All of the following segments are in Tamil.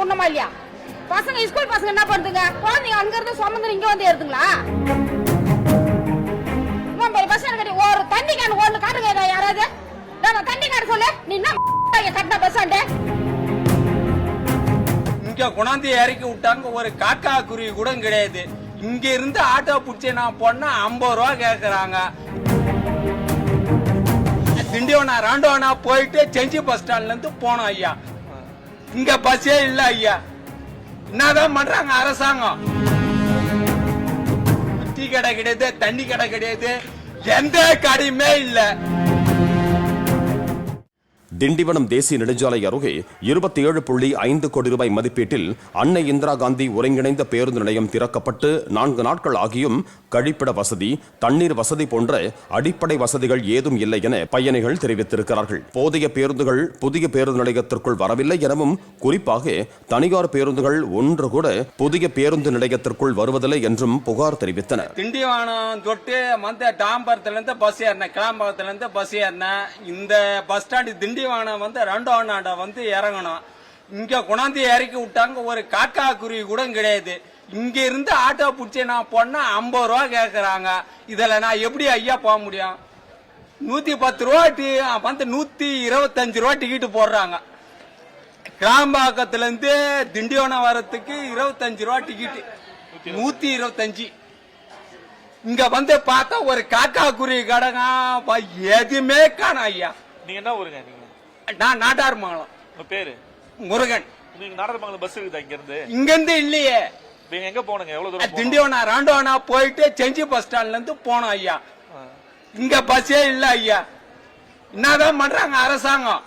மூடணுமா இல்லையா? பசங்க ஸ்கூல் பசங்க என்ன பண்ணுதுங்க குழந்தைங்க அங்க இருந்து சுமந்து இங்க வந்து ஏறுதுங்களா? பஸ் ஸ்டாண்ட் கட்டி ஒரு தண்ணி கேன் ஒன்று காட்டுங்க யாராவது. நான் தண்ணி கார்டு சொல்லு. நீ என்ன கட்டின பஸ் ஸ்டாண்டு இங்க குணாந்தி இறக்கி விட்டாங்க ஒரு காக்கா குருவி கூட கிடையாது. இங்க இருந்து ஆட்டோ பிடிச்சி நான் போனா ஐம்பது ரூபா கேக்குறாங்க. திண்டிவனா ராண்டவனா போயிட்டு செஞ்சி பஸ் ஸ்டாண்ட்ல இருந்து போனோம் ஐயா. இங்க பஸ்ஸே இல்ல ஐயா. என்னதான் பண்றாங்க அரசாங்கம்? டீ கடை கிடையாது தண்ணி கடை கிடையாது எந்த கடையுமே இல்லை. திண்டிவனம் தேசிய நெடுஞ்சாலை அருகே இருபத்தி ஏழு புள்ளி ஐந்து கோடி ரூபாய் மதிப்பீட்டில் அன்னை இந்திரா காந்தி ஒருங்கிணைந்த பேருந்து நிலையம் திறக்கப்பட்டு நான்கு நாட்கள் ஆகியும் கழிப்பிட வசதி தண்ணீர் வசதி போன்ற அடிப்படை வசதிகள் ஏதும் இல்லை என பயணிகள் தெரிவித்திருக்கிறார்கள். போதிய பேருந்துகள் புதிய பேருந்து நிலையத்திற்குள் வரவில்லை எனவும் குறிப்பாக தனியார் பேருந்துகள் ஒன்று கூட புதிய பேருந்து நிலையத்திற்குள் வருவதில்லை என்றும் புகார் தெரிவித்தனர். திண்டிவனம் தொட்டு வந்து தாம்பரத்துல இருந்து பஸ் ஏறின கிளாம்பரத்திலிருந்து பஸ் ஏறின இந்த பஸ் ஸ்டாண்டு திண்டிவனம் வந்து ரெண்டாவனாண்ட வந்து இறங்கணும். இங்கே குழந்தைய இறக்கி விட்டாங்க ஒரு காக்கா குருவி கூட கிடையாது. இங்கே இருந்து ஆட்டோ பிடிச்சி நான் போனால் ஐம்பது ரூபா கேட்குறாங்க இதில் நான் எப்படி ஐயா போக முடியும்? நூத்தி பத்து ரூபா டி- வந்து நூத்தி இருபத்தஞ்சு ரூபா டிக்கெட் போடுறாங்க. கிராம்பாக்கத்துலேருந்து திண்டிவனம் வரத்துக்கு இருபத்தஞ்சு ரூபா டிக்கெட்டு நூத்தி இருபத்தஞ்சு. இங்க வந்து பார்த்தா ஒரு காக்கா குருவி கடங்க எதுவுமே காணும் ஐயா. நீங்க என்ன ஊருங்க நான் நாட்டார் மங்கலம் பேரு? முருகன். நீங்க நாடகமங்கலம் பஸ் இருக்குதா இங்க இருந்து இங்கிருந்து இல்லையே. நீங்க எங்க போனுங்க? எவ்வளவு தூரம்? திண்டிவனா ராண்டோனா போயிட்டு செஞ்சி பஸ் ஸ்டாண்ட்ல இருந்து போனோம் ஐயா. இங்க பஸ்ஸே இல்ல ஐயா. என்னதான் பண்றாங்க அரசாங்கம்?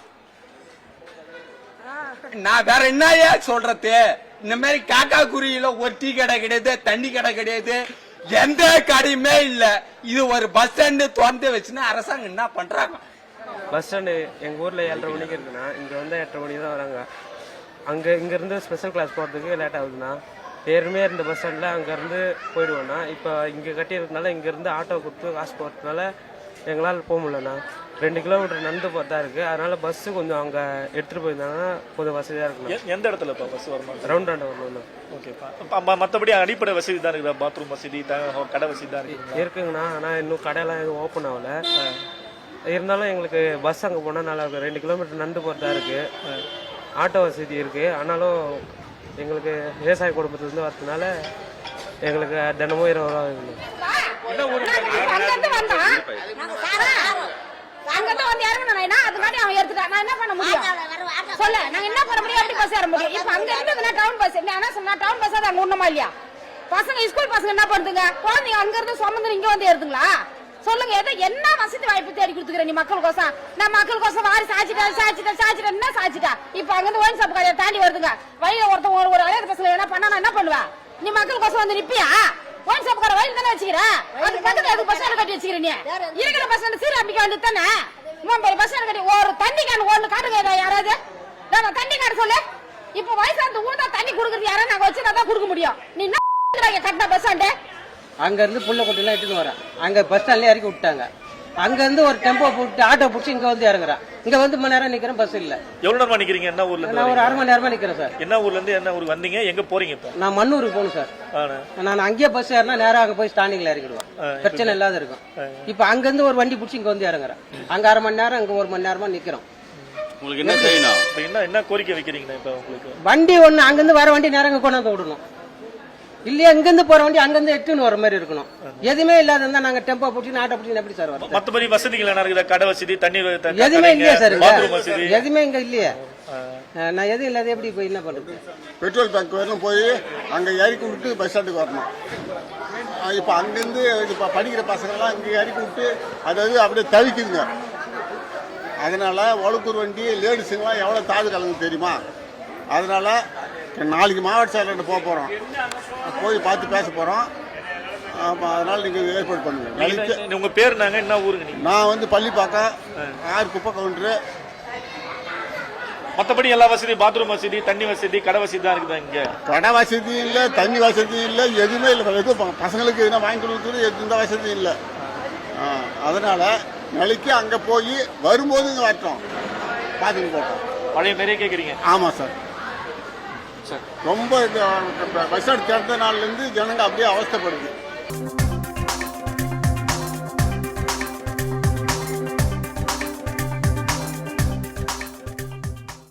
நான் வேற என்ன ஐயா சொல்றது? இந்த மாதிரி காக்கா குருவியில ஒரு டீ கடை கிடையாது தண்ணி கடை கிடையாது. எந்த கடையுமே இல்ல. இது ஒரு பஸ் ஸ்டாண்டு திறந்து வச்சுன்னா அரசாங்கம் என்ன பண்றாங்க? பஸ் ஸ்டாண்டு எங்கள் ஊரில் ஏழரை மணிக்கு இருக்குண்ணா இங்கே வந்து எட்டரை மணிக்கு தான் வராங்க. அங்கே இங்கேருந்து ஸ்பெஷல் கிளாஸ் போகிறதுக்கு லேட் ஆகுதுண்ணா ஏற்கனவே இருந்த பஸ் ஸ்டாண்டில் அங்கேருந்து போயிடுவோண்ணா இப்போ இங்கே கட்டியிருக்கனால இங்கேருந்து ஆட்டோ கொடுத்து காசு போகிறதுனால எங்களால் போக முடியலண்ணா. ரெண்டு கிலோமீட்டர் நடந்து போகிறதா இருக்குது அதனால் பஸ்ஸு கொஞ்சம் அங்கே எடுத்துகிட்டு போயிருந்தாங்கன்னா கொஞ்சம் வசதியாக இருக்குண்ணா. எ- எந்த இடத்துல இப்ப பஸ் வரணும் ரவுண்ட் ஆண்டை வரணும்ண்ணா ஓகேப்பா மத்தபடி அடிப்படை வசதி தான் இருக்குதா? பாத்ரூம் வசதி த- கடை வசதி தான் இருக்குங்களா? இருக்குங்கண்ணா. ஆனால் இன்னும் கடையெல்லாம் எதுவும் ஓப்பன் ஆகல. இருந்தாலும் எங்களுக்கு பஸ் அங்கே போனால் நல்லா இருக்கும் ரெண்டு கிலோமீட்டர் நடந்து போகிறதா இருக்குது ஆட்டோ வசதி இருக்குது ஆனாலும் எங்களுக்கு விவசாய குடும்பத்துலேருந்து வரதுனால எங்களுக்கு தினமும் இருபது ரூபா வேணும். அங்கிருந்து வந்து இறங்கணும் அதுக்காண்டி அவன் எடுத்துட்டான் நான் என்ன பண்ண முடியும்? சொல்ல. நாங்க என்ன பண்ண முடியும்? எப்படி பஸ் ஏற முடியும். இப்ப அங்க இருந்து டவுன் பஸ் என்ன சொன்னா டவுன் பஸ் தான் ஒண்ணுமா இல்லையா? பசங்க ஸ்கூல் பசங்க என்ன பண்ணுதுங்க? குழந்தைங்க அங்க இருந்து சுமந்து இங்க வந்து ஏறுதுங்களா? சொல்லுங்க எதை என்ன வசதி வாய்ப்பு தேடி கொடுத்துக்கிற நீ மக்களுக்கோசம்? நான் மக்களுக்கோசம் வாரி சாச்சிட்டா சாச்சிட்டா சாச்சிட்டா என்ன சாச்சிட்டா இப்ப அங்க இருந்து ஒயின் ஷாப் கடையை தாண்டி வருதுங்க. வழியில ஒருத்தன் ஒரு ஒரு அலையர் பசங்க என்ன பண்ணா என்ன பண்ணுவ? நீ மக்களுக்கோசம் வந்து நிப்பியா? ஒயின் ஷாப் கடை வழியில தானே வச்சுக்கிற? அது பக்கத்துல எதுக்கு பஸ் ஸ்டாண்ட் கட்டி வச்சுக்கிற நீ? இருக்கிற பஸ் ஸ்டாண்ட் சீரமைக்க வேண்டியது தானே? பஸ் ஸ்டாண்ட் கட்டி ஒரு தண்ணி கேன் ஒண்ணு காட்டுங்க யாராவது? நான் தண்ணி கார்டு சொல்லு. இப்ப வயசானது ஊர்தா தண்ணி குடுக்கறது யாரும் நாங்க வச்சு தான் கொடுக்க முடியும். நீ என்ன கட்டின பஸ் ஸ்டாண்டு அங்க இருந்து புள்ள கொட்டிலாம் எடுத்துன்னு வரேன். அங்க பஸ் ஸ்டாண்ட்ல இறக்கி விட்டாங்க. அங்க இருந்து ஒரு டெம்போ போட்டு ஆட்டோ பிடிச்சி இங்க வந்து இறங்குறேன். இங்க வந்து மணி நேரம் நிக்கிறேன் பஸ் இல்ல. எவ்வளவு நேரமா நிக்கிறீங்க? என்ன ஊர்ல இருந்து நான் ஒரு வரீங்க? அரை மணி நேரமா நிக்கிறேன் சார் என்ன ஊர்ல இருந்து என்ன ஊருக்கு வந்தீங்க? எங்க போறீங்க இப்ப? நான் மண்ணூருக்கு போகணும் சார் ஆனா, நான் அங்கேயே பஸ் ஏறினா நேரா அங்க போய் ஸ்டாண்டிங்ல இறக்கிடுவேன். பிரச்சனை இல்லாத இருக்கும். இப்ப அங்க இருந்து ஒரு வண்டி பிடிச்சி இங்க வந்து இறங்குறேன். அங்க அரை மணி நேரம் அங்க ஒரு மணி நேரமா நிக்கிறோம். உங்களுக்கு என்ன செய்யணும்? இப்ப என்ன என்ன கோரிக்கை வைக்கிறீங்க இப்ப உங்களுக்கு? வண்டி ஒண்ணு அங்க இருந்து வர வண்டி நேரம் இங்க கொண்டாந்து விடணும். இல்லையா இங்க இருந்து போற வண்டி அங்க இருந்து எட்டுன்னு வர மாதிரி இருக்கணும். எதுவுமே இல்லாத இருந்தா நாங்க டெம்போ பிடிச்சி ஆட்டோ பிடிச்சி எப்படி சார் வரோம் மத்தபடி வசதிகள் என்ன இருக்குதா கடை வசதி தண்ணீர் வ- த- எதுவுமே இல்லையா சார் எதுவுமே இங்க இல்லையே. நான் எதுவும் இல்லாத எப்படி போய் என்ன பண்றது? பெட்ரோல் பங்க் வரணும் போய் அங்கே இறக்கி விட்டு பஸ் ஸ்டாண்டுக்கு வரணும். இப்போ அங்கேருந்து இப்போ படிக்கிற பசங்கள்லாம் இங்கே இறக்கி விட்டு அதாவது அப்படியே தவிக்குதுங்க. அதனால ஒழுக்கூர் வண்டி லேடிஸுங்கெல்லாம் எவ்வளோ தாது கலந்து தெரியுமா? அதனால நாளைக்கு மாவட்ட செயலர்கிட்ட போக போகிறோம் போய் பார்த்து பேச போகிறோம் அதனால நீங்கள் ஏற்பாடு பண்ணுங்க. நீங்க நாளைக்கு என்ன- உங்க பேர் நாங்க என்ன ஊருங்க நான் வந்து பள்ளிப்பாக்கம் ஆறு குப்பை கவுண்டரு. மத்தபடி எல்லா வசதி பாத்ரூம் வசதி தண்ணி வசதி கடை வசதி தான் இருக்குதா இங்க? கடை வசதி இல்லை தண்ணி வசதி இல்லை எதுவுமே இல்லை. எதுவும் பசங்களுக்கு எதுனா வாங்கி கொடுக்குறது எந்த வசதியும் இல்லை. அதனால நாளைக்கு அங்கே போய் வரும்போது இங்கே வரட்டும். பார்த்துட்டு போட்டோம் பழைய மாதிரியே கேக்குறீங்க. ஆமாம் சார். ரொம்ப இது, பஸ் ஸ்டாண்ட் திறந்த நாள்லேருந்து ஜனங்க அப்படியே அவஸ்தைப்படுது.